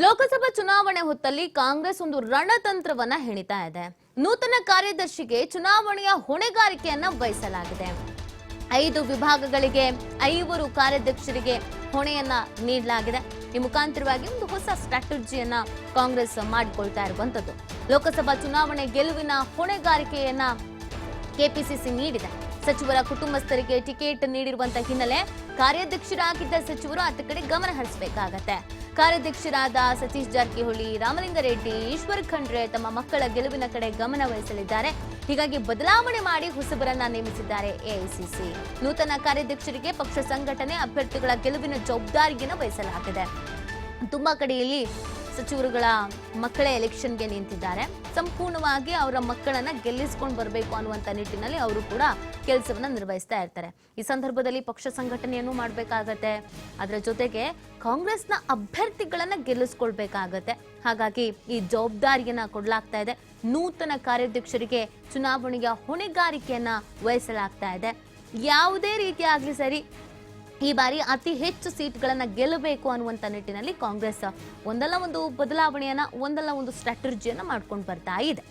ಲೋಕಸಭಾ ಚುನಾವಣೆ ಹೊತ್ತಲ್ಲಿ ಕಾಂಗ್ರೆಸ್ ಒಂದು ರಣತಂತ್ರವನ್ನ ಹೆಣಿತಾ ಇದೆ. ನೂತನ ಕಾರ್ಯದರ್ಶಿಗೆ ಚುನಾವಣೆಯ ಹೊಣೆಗಾರಿಕೆಯನ್ನ ವಹಿಸಲಾಗಿದೆ. ಐದು ವಿಭಾಗಗಳಿಗೆ ಐವರು ಕಾರ್ಯದರ್ಶರಿಗೆ ಹೊಣೆಯನ್ನ ನೀಡಲಾಗಿದೆ. ಈ ಮುಖಾಂತರವಾಗಿ ಒಂದು ಹೊಸ ಸ್ಟ್ರಾಟಜಿಯನ್ನ ಕಾಂಗ್ರೆಸ್ ಮಾಡಿಕೊಳ್ತಾ ಇರುವಂತದ್ದು. ಲೋಕಸಭಾ ಚುನಾವಣೆ ಗೆಲುವಿನ ಹೊಣೆಗಾರಿಕೆಯನ್ನ ಕೆಪಿಸಿಸಿ ನೀಡಿದೆ. ಸಚಿವರ ಕುಟುಂಬಸ್ಥರಿಗೆ ಟಿಕೆಟ್ ನೀಡಿರುವಂತಹ ಹಿನ್ನೆಲೆ ಕಾರ್ಯಾಧ್ಯಕ್ಷರಾಗಿದ್ದ ಸಚಿವರು ಆತ ಕಡೆ ಗಮನ ಹರಿಸಬೇಕಾಗತ್ತೆ. ಕಾರ್ಯಾಧ್ಯಕ್ಷರಾದ ಸತೀಶ್ ಜಾರಕಿಹೊಳಿ ರಾಮಲಿಂಗರೆಡ್ಡಿ ಈಶ್ವರ್ ಖಂಡ್ರೆ ತಮ್ಮ ಮಕ್ಕಳ ಗೆಲುವಿನ ಕಡೆ ಗಮನ ವಹಿಸಲಿದ್ದಾರೆ. ಹೀಗಾಗಿ ಬದಲಾವಣೆ ಮಾಡಿ ಹೊಸಬರನ್ನ ನೇಮಿಸಿದ್ದಾರೆ ಎಐಸಿಸಿ. ನೂತನ ಕಾರ್ಯಾಧ್ಯಕ್ಷರಿಗೆ ಪಕ್ಷ ಸಂಘಟನೆ ಅಭ್ಯರ್ಥಿಗಳ ಗೆಲುವಿನ ಜವಾಬ್ದಾರಿಯನ್ನು ವಹಿಸಲಾಗಿದೆ. ತುಂಬಾ ಕಡೆಯಲ್ಲಿ ಸಚಿವರುಗಳ ಮಕ್ಕಳೇ ಎಲೆಕ್ಷನ್ಗೆ ನಿಂತಿದ್ದಾರೆ. ಸಂಪೂರ್ಣವಾಗಿ ಅವರ ಮಕ್ಕಳನ್ನ ಗೆಲ್ಲಿಸ್ಕೊಂಡು ಬರಬೇಕು ಅನ್ನುವಂತ ನಿಟ್ಟಿನಲ್ಲಿ ಅವರು ಕೂಡ ಕೆಲಸವನ್ನ ನಿರ್ವಹಿಸ್ತಾ ಇರ್ತಾರೆ. ಈ ಸಂದರ್ಭದಲ್ಲಿ ಪಕ್ಷ ಸಂಘಟನೆಯನ್ನು ಮಾಡಬೇಕಾಗತ್ತೆ. ಅದರ ಜೊತೆಗೆ ಕಾಂಗ್ರೆಸ್ನ ಅಭ್ಯರ್ಥಿಗಳನ್ನ ಗೆಲ್ಲಿಸ್ಕೊಳ್ಬೇಕಾಗತ್ತೆ. ಹಾಗಾಗಿ ಈ ಜವಾಬ್ದಾರಿಯನ್ನ ಕೊಡಲಾಗ್ತಾ ಇದೆ. ನೂತನ ಕಾರ್ಯಾಧ್ಯಕ್ಷರಿಗೆ ಚುನಾವಣೆಯ ಹೊಣೆಗಾರಿಕೆಯನ್ನ ವಹಿಸಲಾಗ್ತಾ ಇದೆ. ಯಾವುದೇ ರೀತಿ ಸರಿ ಈ ಬಾರಿ ಅತಿ ಹೆಚ್ಚು ಸೀಟ್ಗಳನ್ನು ಗೆಲ್ಲಬೇಕು ಅನ್ನುವಂತ ನಿಟ್ಟಿನಲ್ಲಿ ಕಾಂಗ್ರೆಸ್ ಒಂದಲ್ಲ ಒಂದು ಬದಲಾವಣೆಯನ್ನ, ಒಂದಲ್ಲ ಒಂದು ಸ್ಟ್ರಾಟಜಿಯನ್ನ ಮಾಡ್ಕೊಂಡು ಬರ್ತಾ ಇದೆ.